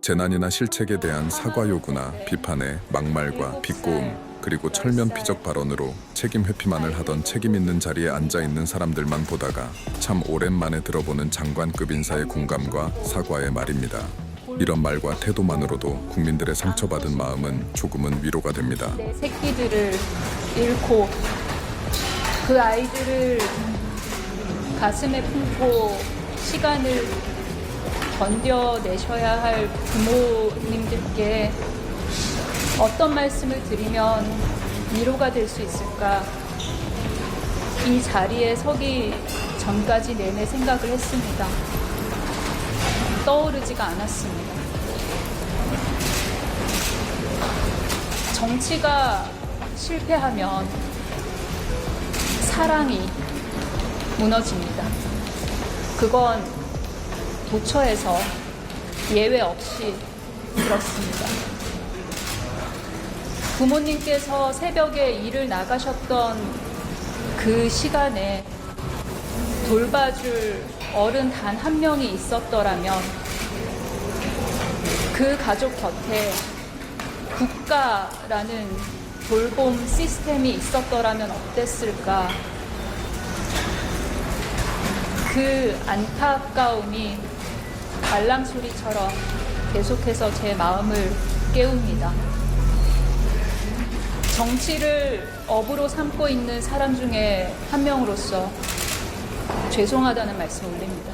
재난이나 실책에 대한 사과 요구나 비판에 막말과 비꼬음 그리고 철면 피적 발언으로 책임 회피만을 하던 책임 있는 자리에 앉아 있는 사람들만 보다가 참 오랜만에 들어보는 장관급 인사의 공감과 사과의 말입니다. 이런 말과 태도만으로도 국민들의 상처받은 마음은 조금은 위로가 됩니다. 내 새끼들을 잃고 그 아이들을 가슴에 품고 시간을 견뎌내셔야 할 부모님들께 어떤 말씀을 드리면 위로가 될 수 있을까? 이 자리에 서기 전까지 내내 생각을 했습니다. 떠오르지가 않았습니다. 정치가 실패하면 사랑이 무너집니다. 그건 도처에서 예외 없이 그렇습니다. 부모님께서 새벽에 일을 나가셨던 그 시간에 돌봐줄 어른 단 한 명이 있었더라면 그 가족 곁에 국가라는 돌봄 시스템이 있었더라면 어땠을까? 그 안타까움이 알랑소리처럼 계속해서 제 마음을 깨웁니다. 정치를 업으로 삼고 있는 사람 중에 한 명으로서 죄송하다는 말씀 을 올립니다.